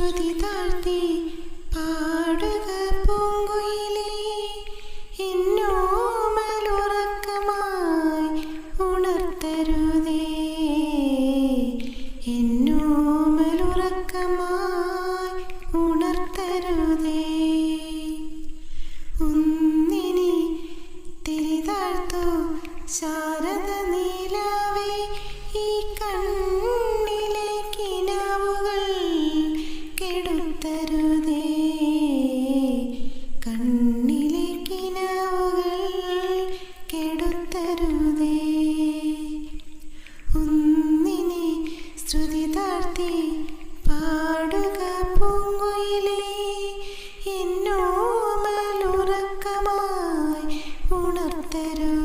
ശ്രുതി താഴ്ത്തി പാടുക പൂങ്കുയിലേ. എന്നോമലുറക്കമായി ഉണർത്തരുതേ. എന്നോമലുറക്കമായി ഉണർത്തരുതേ. ഒന്നിനെ തിരിതാഴ്ത്തു ശാരദ നീലാവേ കണ്ണിലെ കിനാവുകൾ കെടുത്തരുതേ. ഒന്നിനെ ശ്രുതി താഴ്ത്തി പാടുക പൂങ്കൊയിലേ. എന്നോ മലുറക്കമായി ഉണർത്തരുത്.